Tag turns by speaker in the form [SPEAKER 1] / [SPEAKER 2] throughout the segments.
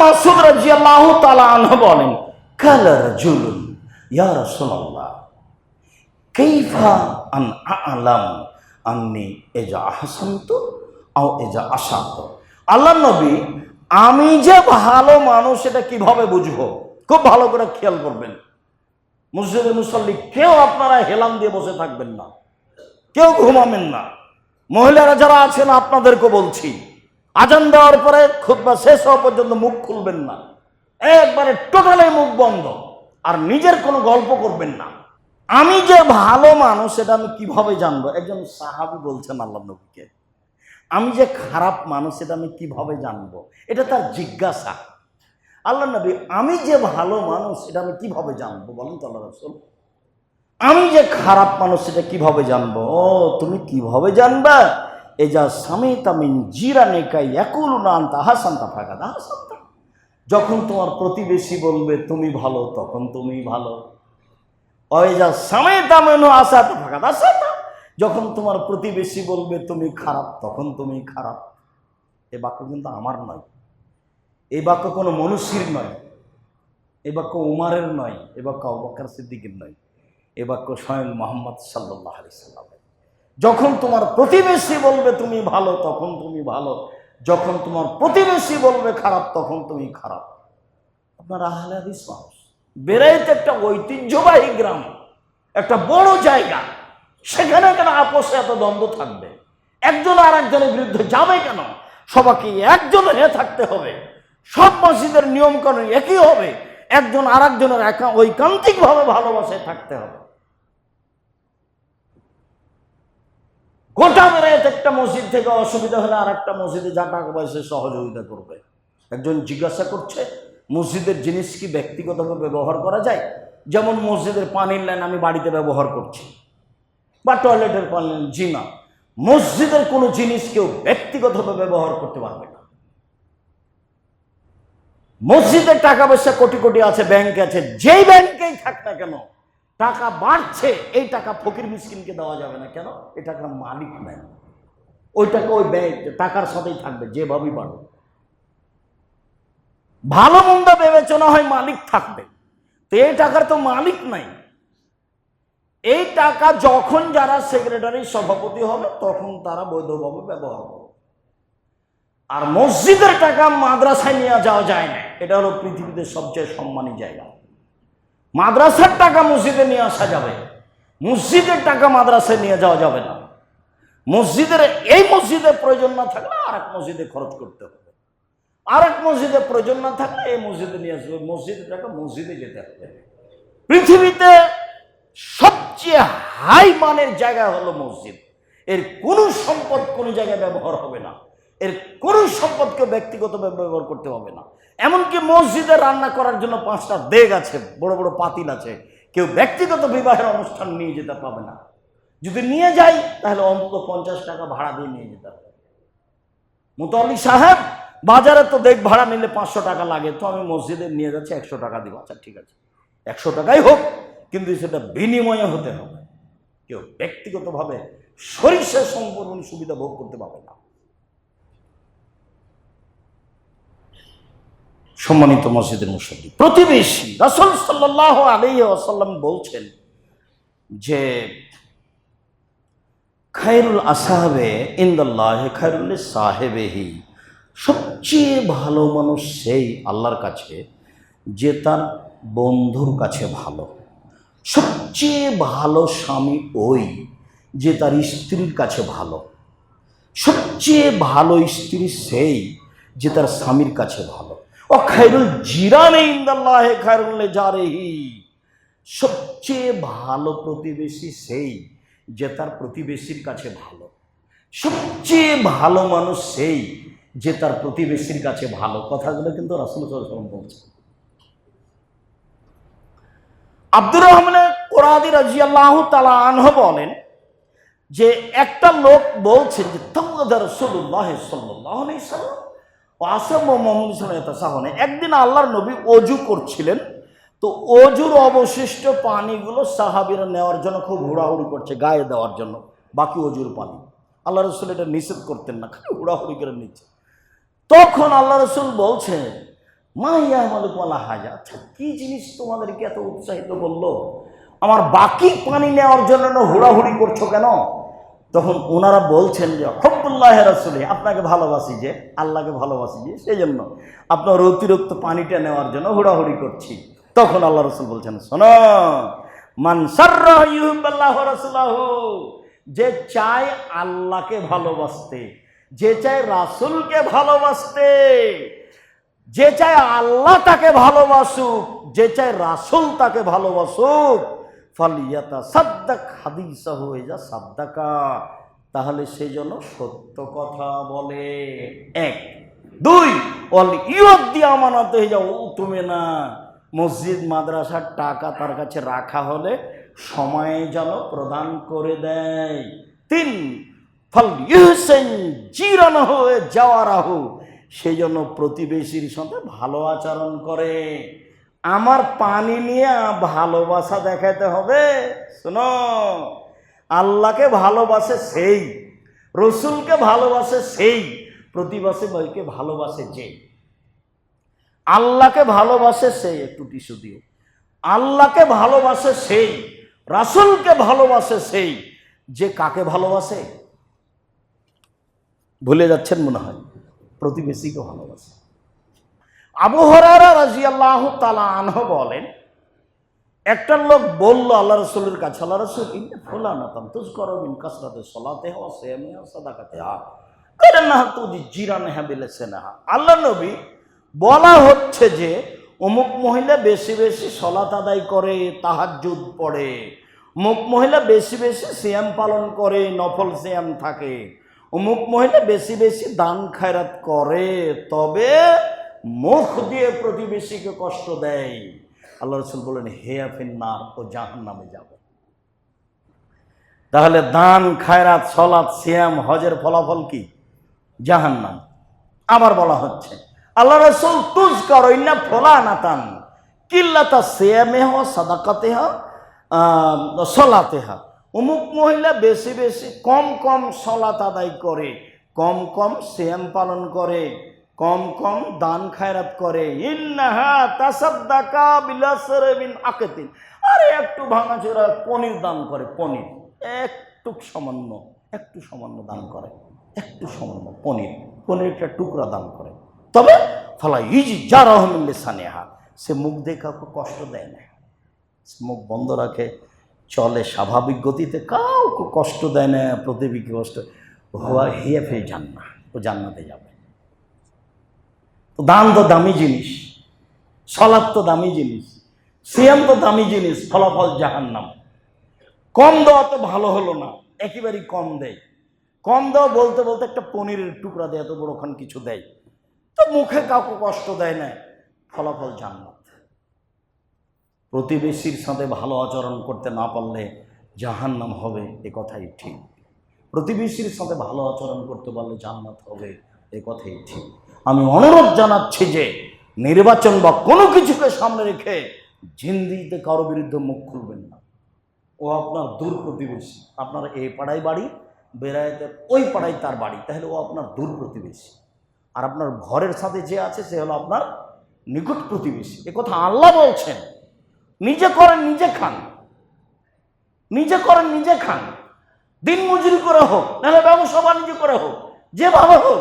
[SPEAKER 1] মাসুদ রাজিয়াল্লাহু তাআলা আনহু বলেন, কালা রাজুলুন, ইয়া রাসূলুল্লাহ, কাইফা আন আ'লাম, আন্নি এজা আহসানতু আও আল্লাহ নবী, আমি যে ভালো মানুষ এটা কীভাবে বুঝব? খুব ভালো করে খেয়াল করবেন। মসজিদে মুসল্লি, কেউ আপনারা হেলান দিয়ে বসে থাকবেন না। কেউ ঘুমাবেন না। মহিলারা যারা আছেন আপনাদেরকে বলছি আজান দেওয়ার পরে খুতবা শেষ হওয়া পর্যন্ত মুখ খুলবেন না। একবারে টোটালি মুখ বন্ধ। আর নিজের কোনো গল্প করবেন না। আমি যে ভালো মানুষ, সেটা আমি কীভাবে জানব? একজন সাহাবি বলছেন আল্লাহ নবীকে, আমি যে খারাপ মানুষ, সেটা আমি কীভাবে জানব? এটা তার জিজ্ঞাসা। আল্লাহ নবী, আমি যে ভালো মানুষ এটা আমি কীভাবে জানব? বলেন তো আল্লাহ রসুল। আমি যে খারাপ মানুষ, সেটা কীভাবে জানব? ও, তুমি কীভাবে জানবা? এ তামিন জিরা নেকাই একুল নান তাহাসান্তা ফাঁকা তাহাসান্তা যখন তোমার প্রতিবেশী বলবে, তুমি ভালো, তখন তুমি ভালো। ওই যা স্বামী তামিন আসাতে ফাঁকা তাহাসান্তা যখন তোমার প্রতিবেশী বলবে, তুমি খারাপ, তখন তুমি খারাপ। এ বাক্য কিন্তু আমার নয়। এই বাক্য কোনো মনুষ্যের নয়। এ বাক্য উমারের নয়। এ বাক্য অবকার সিদ্দিকের নয়। এ বাক্য স্বয়ং মোহাম্মদ সাল্লাহ আলি সাল্লামের। যখন তোমার প্রতিবেশী বলবে তুমি ভালো, তখন তুমি ভালো। যখন তোমার প্রতিবেশী বলবে খারাপ, তখন তুমি খারাপ। আপনার আহলে হাদিস মানুষ। বেড়াইতে একটা ঐতিহ্যবাহী গ্রাম, একটা বড় জায়গা। সেখানে কেন আপোষে এত দ্বন্দ্ব থাকবে? একজন আর একজনের বিরুদ্ধে যাবে কেন? সবাইকে একজন হয়ে থাকতে হবে। সব মসজিদের নিয়মকানুন একই হবে। একজন আর একজনের একা ঐকান্তিকভাবে ভালোবাসায় থাকতে হবে। গোটা বেড়াইতে একটা মসজিদ থেকে অসুবিধা হলে আর একটা মসজিদে যা টাকা পয়সা সহযোগিতা করবে। একজন জিজ্ঞাসা করছে, মসজিদের জিনিস কি ব্যক্তিগতভাবে ব্যবহার করা যায়? যেমন মসজিদের পানির লাইন আমি বাড়িতে ব্যবহার করছি। বা টয়লেটের পানি লাইন জি না। মসজিদের কোনো জিনিস কেউ ব্যক্তিগতভাবে ব্যবহার করতে পারবে না। মসজিদের টাকা পয়সা কোটি কোটি আছে ব্যাংক আছে, যেই ব্যাংকেই থাক না কেন টাকা বাড়ছে, এই টাকা ফকির মিসকিনকে দেওয়া যাবে না। কেন? এই টাকার মালিক নাই। ওই টাকা ওই ব্যয়, টাকার সাথেই থাকবে, যেভাবেই বাড়বে ভালো মন্দ বিবেচনা হয় মালিক থাকবে। তো এই টাকার তো মালিক নাই। এই টাকা যখন যারা সেক্রেটারি সভাপতি হবে, তখন তারা বৈধভাবে ব্যবহার করবে। আর মসজিদের টাকা মাদ্রাসায় নিয়ে যাওয়া যায় না। এটা হলো পৃথিবীতে সবচেয়ে সম্মানী জায়গা। মাদ্রাসার টাকা মসজিদে নিয়ে আসা যাবে। মসজিদের টাকা মাদ্রাসায় নিয়ে যাওয়া যাবে না। মসজিদের, এই মসজিদের প্রয়োজন না থাকলে আর এক মসজিদে খরচ করতে হবে। আর এক মসজিদে প্রয়োজন না থাকলে এই মসজিদে নিয়ে আসবে। মসজিদের টাকা মসজিদে যেতে হবে। পৃথিবীতে সবচেয়ে হাই মানের জায়গা হলো মসজিদ। এর কোনো সম্পদ কোনো জায়গায় ব্যবহার হবে না। এর কোনো সম্পদকে ব্যক্তিগতভাবে ব্যবহার করতে হবে না। এমনকি মসজিদে রান্না করার জন্য পাঁচটা দেগ আছে, বড় বড় পাতিল আছে। কেউ ব্যক্তিগত বিবাহের অনুষ্ঠান নিয়ে যেতে পাবে না। যদি নিয়ে যাই, তাহলে অন্তত পঞ্চাশ টাকা ভাড়া দিয়ে নিয়ে যেতে হবে। মুতল্লি সাহেব, বাজারে তো দেখ ভাড়া নিলে পাঁচশো টাকা লাগে, তো আমি মসজিদে নিয়ে যাচ্ছি, একশো টাকা দিব। আচ্ছা ঠিক আছে। একশো টাকাই হোক, কিন্তু সেটা বিনিময়ে হতে হবে। কেউ ব্যক্তিগতভাবে সরিষা সম্পূর্ণ সুবিধা ভোগ করতে পারবে না। সম্মানিত মসজিদের মুসল্লি। প্রতিবেশী রাসুল সাল্লাহ আলী আসাল্লাম বলছেন যে, খায়রুল আসাহাবে ইন্দাল্লাহ, খায়রুল সাহেবেহি সবচেয়ে ভালো মানুষ সেই আল্লাহর কাছে, যে তার বন্ধুর কাছে ভালো। সবচেয়ে ভালো স্বামী ওই, যে তার স্ত্রীর কাছে ভালো। সবচেয়ে ভালো স্ত্রী সেই, যে তার স্বামীর কাছে ভালো। ও খায়রুল জিরানে ইন্দাল্লাহে খায়রুল জারেহি সবচেয়ে ভালো প্রতিবেশী সেই যে তার প্রতিবেশীর কাছে ভালো। সবচেয়ে ভালো মানুষ সেই যে তার প্রতিবেশীর কাছে ভালো। কথাগুলো কিন্তু রাসুল সাল্লাম বলছে আব্দুর রহমানের কোরআদি রাজিয়াল্লাহ তালা আনহ বলেন যে একটা লোক বলছেন যে তম্মদ রসুল্লাহ সাল্লাহ সাল্লাম আসম মোহাম্মদ সাহনে একদিন আল্লাহর নবী অজু করছিলেন, তো অজুর অবশিষ্ট পানিগুলো সাহাবিরা নেওয়ার জন্য খুব হুড়াহুড়ি করছে, গায়ে দেওয়ার জন্য, বাকি অজুর পানি। আল্লাহ রসুল এটা নিষেধ করতেন না, খালি হুড়াহুড়ি করে নিচ্ছে। তখন আল্লাহ রসুল বলছে মা ইয়া মালিক ওয়ালা হাজা আচ্ছা কি জিনিস তোমাদেরকে এত উৎসাহিত করল? আমার বাকি পানি নেওয়ার জন্য হুড়াহুড়ি করছ কেন? তখন ওনারা বলছেন যে হব্বুল্লাহ রাসুলি, আপনাকে ভালোবাসি যে, আল্লাহকে ভালোবাসি যে সেই জন্য আপনার অতিরিক্ত পানিটা নেওয়ার জন্য হুড়াহুড়ি করছি। তখন আল্লাহ রসুল বলছেন, শোনো মানসার্লাহ যে চায় আল্লাহকে ভালোবাসতে, যে চায় রাসুলকে ভালোবাসতে, যে চায় আল্লাহ তাকে ভালোবাসুক, যে চায় রাসুল তাকে ভালোবাসুক ফালিয়াতা সাদ্দাক হাদিস হয়ে যা সাদ্দাকা। তাহলে সে যেন সত্য কথা বলে। এক। দুই, অল ইয়দ্দি আমানত হয়ে যাও তুমি না। মসজিদ মাদ্রাসার টাকা তার কাছে রাখা হলে সময়ে যেন প্রদান করে দেয়। তিন, ফল ইহসেন জিরান হয়ে যাওয়ার আহু সেই জন্য প্রতিবেশীর সাথে ভালো আচরণ করে। আমার পানি নিয়ে ভালোবাসা দেখাতে হবে? শোনো, আল্লাহকে ভালোবাসে সেই, রসুলকে ভালোবাসে সেই, প্রতিবাসী বইকে ভালোবাসে যে। আল্লাহকে ভালোবাসে সেই একটু টিস্যু দিও। আল্লাহকে ভালোবাসে সেই, রাসুলকে ভালোবাসে সেই, যে কাকে ভালোবাসে? ভুলে যাচ্ছেন মনে হয়, প্রতিবেশীকে ভালোবাসে। আবু হরারা রাজি আল্লাহ তালা আনহ বলেন, একটা লোক বলল, আল্লাহ রসুলের কাছে, আল্লাহ রসুল, ইন্নে ফোলা না তাম তুজ করো বিন কাসরাতে সলাতে হওয়া সেমে সাদাকাতে হা করে না, তুজি জিরান হ্যাঁ বিলেছে না আল্লাহ নবী বলা হচ্ছে যে, অমুক মহিলা বেশি বেশি সলাত আদায় করে, তাহাজ্জুদ পড়ে। অমুক মহিলা বেশি বেশি সিয়াম পালন করে, নফল সিয়াম থাকে। অমুক মহিলা বেশি বেশি দান খায়রাত করে, তবে মুখ দিয়ে প্রতিবেশীকে কষ্ট দেয়। আল্লাহ রসুল বলেন হেয়া ফিন্নার, ও জাহান নামে যাবে। তাহলে দান, খায়রাত, সলাৎ, সিয়াম, হজের ফলাফল কি? জাহান্নাম। আবার বলা হচ্ছে, আল্লাহ রসুল তুজ করো না ফলা নাতান কিল্লাতা সিয়ামে হ সাদাকাতে হ সলাতে হা অমুক মহিলা বেশি বেশি কম কম সলাত আদায় করে, কম কম সিয়াম পালন করে। কম কম দান খায়রাত করে। আকেতিন। আরে একটু ভাঙাচোরা পনির দান করে, পনির। একটু সামান্য একটু সামান্য দান করে। একটু সামান্য পনির। পনিরটা টুকরা দান করে। তবে ফলা ইজি যা রহমিল্লে সানেহা সে মুখ দিয়ে কাউকে কষ্ট দেয় না। মুখ বন্ধ রাখে, চলে স্বাভাবিক গতিতে। কাউকে কষ্ট দেয় না, প্রতিবিকে কষ্ট। হওয়া হিয়ে ফেয়ে যান না ও জান্নাতে যাবে। দান তো দামি জিনিস সলাদ তো দামি জিনিস, সিয়াম তো দামি জিনিস, ফলাফল জাহান্নাম। কম দেওয়া তো ভালো হলো না, একেবারেই কম দেয়। কম দেওয়া বলতে বলতে একটা পনিরের টুকরা দেয়, এত বড়খান কিছু দেয়। তো মুখে কাউকে কষ্ট দেয় না, ফলাফল জান্নাত। প্রতিবেশীর সাথে ভালো আচরণ করতে না পারলে জাহান্নাম হবে, এ কথাই ঠিক। প্রতিবেশীর সাথে ভালো আচরণ করতে পারলে জান্নাত হবে, এ কথাই ঠিক। আমি অনুরোধ জানাচ্ছি যে নির্বাচন বা কোনো কিছুকে সামনে রেখে জিন্দিতে কারও বিরুদ্ধে মুখ খুলবেন না। ও আপনার দূর প্রতিবেশী আপনার এই পাড়ায় বাড়ি, বেড়াইতে ওই পাড়ায় তার বাড়ি। তাহলে ও আপনার দূর প্রতিবেশী আর আপনার ঘরের সাথে যে আছে, সে হলো আপনার নিকট প্রতিবেশী। এ কথা আল্লাহ বলছেন। নিজে করেন, নিজে খান। নিজে করেন, নিজে খান। দিন মজুরি করে হোক, নাহলে ব্যবসা বাণিজ্য করে হোক, যেভাবে হোক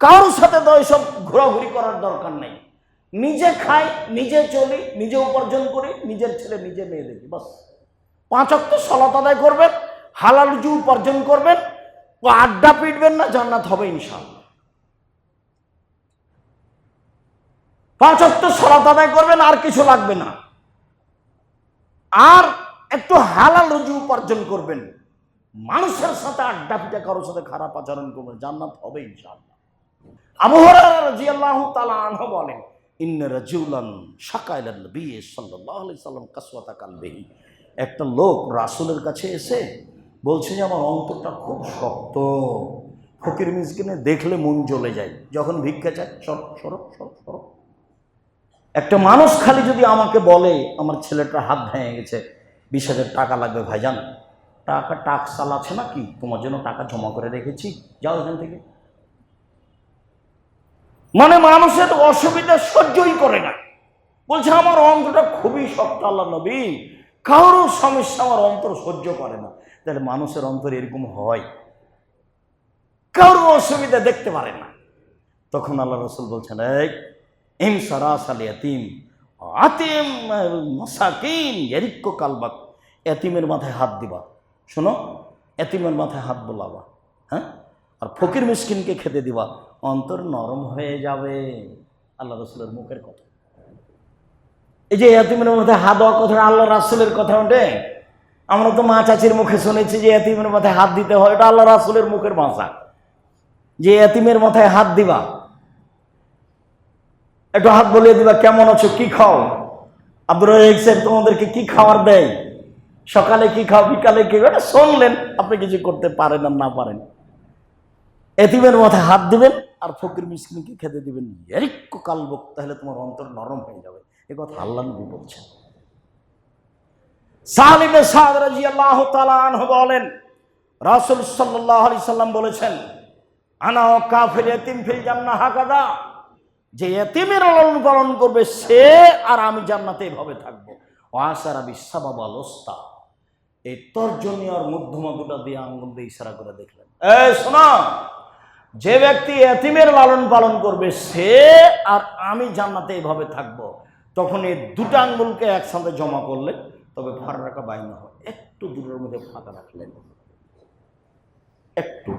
[SPEAKER 1] কারোর সাথে তো এসব ঘোরাঘুরি করার দরকার নেই। নিজে খাই, নিজে চলি, নিজে উপার্জন করি, নিজের ছেলে, নিজে মেয়ে দেখি, বাস। পাঁচ অক্ট সলাত আদায় করবেন, হালাল রুজি উপার্জন করবেন, ও আড্ডা পিটবেন না, জান্নাত হবে ইনশাল্লাহ পাঁচ অক্ট সলাত আদায় করবেন, আর কিছু লাগবে না। আর একটু হালাল রুজি উপার্জন করবেন। মানুষের সাথে আড্ডা পিটা কারোর সাথে খারাপ আচরণ করবেন, জান্নাত হবে ইনশাআল্লাহ। একটা লোক রাসূলের কাছে এসে বলছে যে, আমার অন্তরটা খুব শক্ত। ফকির মিসকিনে দেখলে মন জ্বলে যায়। যখন ভিক্ষা চায়, সর, সরো সরো সরো। একটা মানুষ খালি যদি আমাকে বলে, আমার ছেলেটার হাত ভেঙে গেছে, বিশ হাজার টাকা লাগবে ভাইজান। টাকা টাকসাল আছে নাকি? তোমার জন্য টাকা জমা করে রেখেছি। যাও এখান থেকে। মানে মানুষের অসুবিধা সহ্যই করে না। বলছে, আমার অন্তরটা খুবই শক্ত আল্লাহ নবী। কারও সমস্যা আমার অন্তর সহ্য করে না। তাহলে মানুষের অন্তর এরকম হয়। কারও অসুবিধা দেখতে পারে না। তখন আল্লাহ রসুল বলছেন, এই ইম সারাস ইয়াতিম, আতিম মসাকিন এরিক্য কালবাক। এতিমের মাথায় হাত দিবা। শোনো এতিমের মাথায় হাত বোলাবা হ্যাঁ? আর ফকির মিসকিনকে খেতে দিবা। অন্তর নরম হয়ে যাবে। আল্লাহ রসুলের মুখের কথা। এই যে এতিমের মধ্যে হাত দেওয়ার কথা, আল্লাহ রাসুলের কথা ওঠে আমরা তো মা চাচির মুখে শুনেছি যে এতিমের মাথায় হাত দিতে হয়, এটা আল্লাহ রাসুলের মুখের ভাষা। যে এতিমের মাথায় হাত দিবা, একটু হাত বলিয়ে দিবা, কেমন আছো? কি খাও? আব্দুর রাজাক সাহেব তোমাদেরকে কি খাবার দেয়? সকালে কি খাও, বিকালে কি? এটা শুনলেন। আপনি কিছু করতে পারেন আর না পারেন। এতিমের মাথায় হাত দিবেন। আর ফকির মিসকিনকে খেতে দিবেন এরিক্য কালবক তাহলে তোমার অন্তর নরম হয়ে যাবে। এ কথা আল্লাহ নবী বলছেন। সালিমে সাদ রাজিয়াল্লাহু তাআলা আনহু বলেন, রাসূল সাল্লাল্লাহু আলাইহি সাল্লাম বলেছেন, আনা ও কাফির এতিম ফিল জান্নাহ হাকাদা। যে এতিমের লালন পালন করবে সে, আর আমি জান্নাতে এভাবে থাকব। ও আসার আসারা বিশ্বাবাব আলোস্তা এই তর্জনী আর মধ্যমা দুটা দিয়ে আঙ্গুল দিয়ে ইশারা করে দেখলেন। এই শোনা যে ব্যক্তি এতিমের লালন পালন করবে, সে আর আমি জান্নাতে এইভাবে থাকব। তখন এই দুটো আঙ্গুলকে একসাথে জমা করলে তবে ফার রাখা বাইন হয় একটু দূরের মধ্যে ফাঁকা রাখলেন। একটু।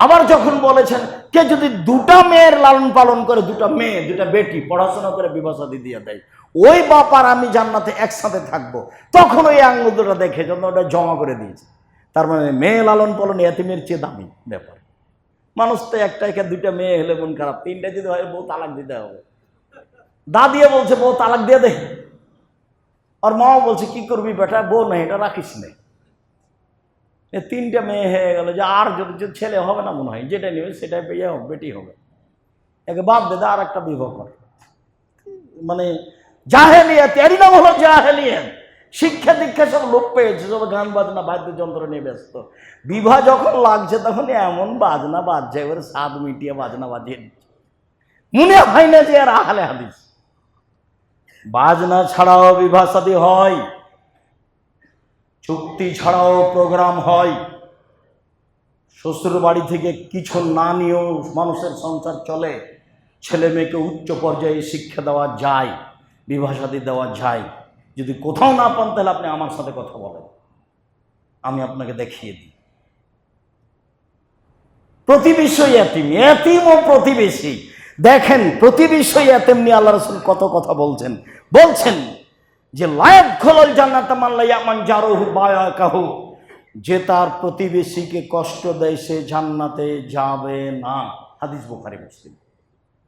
[SPEAKER 1] আবার যখন বলেছেন, কে যদি দুটা মেয়ের লালন পালন করে, দুটা মেয়ে, দুটা বেটি, পড়াশোনা করে বিবাসাদি দিয়ে দেয়, ওই বাপার আমি জান্নাতে একসাথে থাকব। তখন ওই আঙ্গুল দুটা দেখে জন্য ওটা জমা করে দিয়েছে। তার মানে মেয়ে লালন পালন এতিমের চেয়ে দামি ব্যাপার। মানুষ তো একটা, একা দুইটা মেয়ে হলে মন খারাপ। তিনটা যদি হয়, বউ তালাক দিতে হবে। দা দিয়ে বলছে, বউ তালাক দিয়ে দে। আর মাও বলছে, কি করবি বেটা? বউ নাই, এটা রাখিস নেই তিনটা মেয়ে হয়ে গেল যে, আর যদি ছেলে হবে না মনে হয়, যেটা নেবে সেটাই পেয়ে হবে, বেটি হবে। একে দে দে আর একটা বিবাহ কর। মানে জাহেলিয়াত, এরই নাম হলো জাহেলিয়াত। শিক্ষা দীক্ষা সব লোক পেয়েছে, সব গান বাজনা, বাদ্যযন্ত্র নিয়ে ব্যস্ত। বিবাহ যখন লাগছে তখন এমন বাজনা বাজছে, এবার স্বাদ মিটিয়ে বাজনা বাজিয়ে দিচ্ছে। মনে হয় না যে আর আহলে হাদিস। বাজনা ছাড়াও বিবাহ শাদী হয়, চুক্তি ছাড়াও প্রোগ্রাম হয়। শ্বশুর বাড়ি থেকে কিছু না নিয়েও মানুষের সংসার চলে, ছেলে মেয়েকে উচ্চ পর্যায়ে শিক্ষা দেওয়া যায়, বিবাহ শাদী দেওয়া যায়। যদি কোথাও না পান, তাহলে আপনি আমার সাথে কথা বলেন। আমি আপনাকে দেখিয়ে দিই। প্রতিবেশী এতিম এতিম ও প্রতিবেশী। দেখেন, প্রতিবেশী এতিম নিয়ে আল্লাহ রসুল কত কথা বলছেন। বলছেন যে লায়ক খোলল জান্নাত মাল্লাইয়ামান জারহু বায়া কাহু যে তার প্রতিবেশীকে কষ্ট দেয়, সে জান্নাতে যাবে না। হাদিস বুখারি, মুসলিম।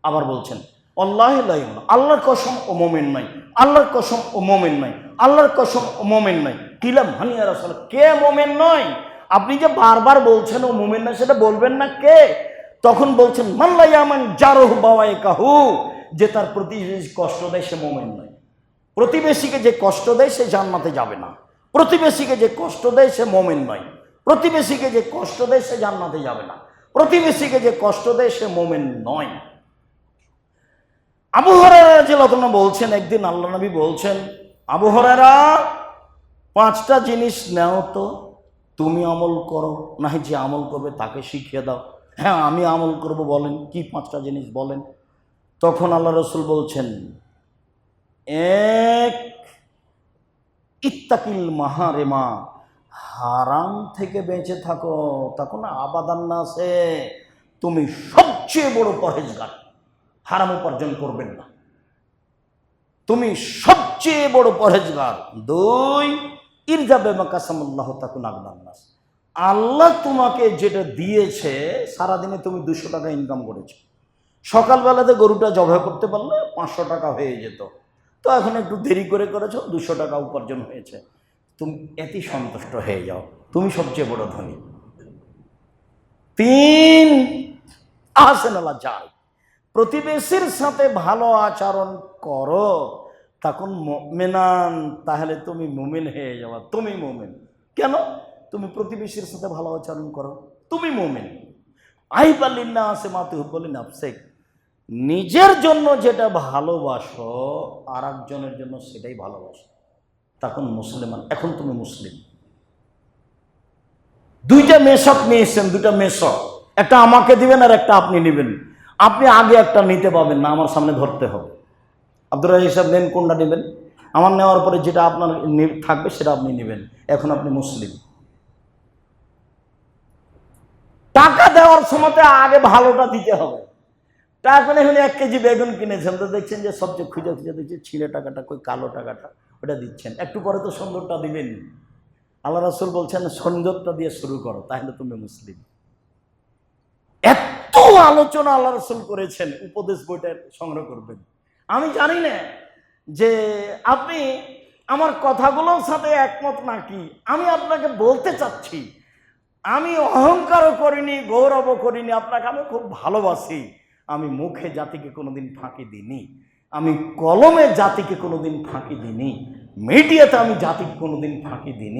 [SPEAKER 1] আবার বলছেন আল্লাহ আল্লাহর কসম ও মোমেন নাই। আল্লাহর কসম ও মোমেন নাই। আল্লাহর কসম ও মোমেন নাই। কিলাম হানিয়া রাসূল। কে মোমেন নয়? আপনি যে বারবার বলছেন ও মোমেন নয়, সেটা বলবেন না কে? তখন বলছেন মাল্লাইয়ামান জারহ বাওয়ায় কাহু যে তার প্রতিবেশী কষ্ট দেয় সে মোমেন নয়। প্রতিবেশীকে যে কষ্ট দেয় সে জান্নাতে যাবে না। প্রতিবেশীকে যে কষ্ট দেয় সে মোমেন নয়। প্রতিবেশীকে যে কষ্ট দেয় সে জান্নাতে যাবে না। প্রতিবেশীকে যে কষ্ট দেয় সে মোমেন নয়। আবহাওয়ারা যে লতনা বলছেন, একদিন আল্লাহ নবী বলছেন আবহাওয়ারা পাঁচটা জিনিস নেও তো, তুমি আমল করো, নাহি যে আমল করবে তাকে শিখিয়ে দাও। হ্যাঁ আমি আমল করব, বলেন। কি পাঁচটা জিনিস বলেন? তখন আল্লাহ রসুল বলছেন, এক, ইত্তাকিল মাহারেমা, হারাম থেকে বেঁচে থাকো, তখন আবাদান না আছে তুমি সবচেয়ে বড় পরহেজগার। হারাম উপার্জন করবেন না। তুমি সবচেয়ে বড় পরহেজগার। দুই ইরজাবে মাকাসামুল্লাহ তাকুন আগনান্নাস আল্লাহ তোমাকে যেটা দিয়েছে, সারাদিনে তুমি দুশো টাকা ইনকাম করেছ। সকালবেলাতে গরুটা জবাই করতে পারলে পাঁচশো টাকা হয়ে যেত। তো এখন একটু দেরি করে করেছ দুশো টাকা উপার্জন হয়েছে। তুমি এতই সন্তুষ্ট হয়ে যাও। তুমি সবচেয়ে বড় ধনী। তিন, আহসেন আল্লাহ যায় প্রতিবেশীর সাথে ভালো আচরণ করো। তখন মেনান তাহলে তুমি মুমিন হয়ে যাওয়া তুমি মুমিন। কেন? তুমি প্রতিবেশীর সাথে ভালো আচরণ করো। তুমি মুমিন। আই পাল্লিন না আসে মাতু বলি নাফসেক নিজের জন্য যেটা ভালোবাসো আর একজনের জন্য সেটাই ভালোবাসো। তখন মুসলিমান, এখন তুমি মুসলিম। দুইটা মেশক নিয়েছেন, দুইটা মেশক। একটা আমাকে দিবেন আর একটা আপনি নেবেন। আপনি আগে একটা নিতে পাবেন না, আমার সামনে ধরতে হবে। আব্দুর রাজি সাহেব নেন কোনটা নেবেন? আমার নেওয়ার পরে যেটা আপনার থাকবে সেটা আপনি নেবেন। এখন আপনি মুসলিম। টাকা দেওয়ার সময় আগে ভালোটা দিতে হবে। টাকা এখন এক কেজি বেগুন কিনেছেন, তো দেখছেন যে সবচেয়ে খুঁজে খুঁজে দেখছে ছিঁড়ে টাকাটা, কই কালো টাকাটা, ওটা দিচ্ছেন। একটু পরে তো সুন্দরটা দিবেন। আল্লাহ রাসুল বলছেন সুন্দরটা দিয়ে শুরু করো, তাহলে তুমি মুসলিম। আলোচনা আল্লাহ রসুল করেছেন, উপদেশ বইটা সংগ্রহ করবেন। আমি জানি না যে আপনি আমার কথাগুলোর সাথে একমত নাকি। আমি আপনাকে বলতে চাচ্ছি, আমি অহংকারও করিনি, গৌরবও করিনি, আপনাকে আমি খুব ভালোবাসি। আমি মুখে জাতিকে কোনোদিন ফাঁকি দিইনি, আমি কলমে জাতিকে কোনোদিন ফাঁকি দিইনি, মিডিয়াতে আমি জাতিকে কোনোদিন ফাঁকি দিইনি।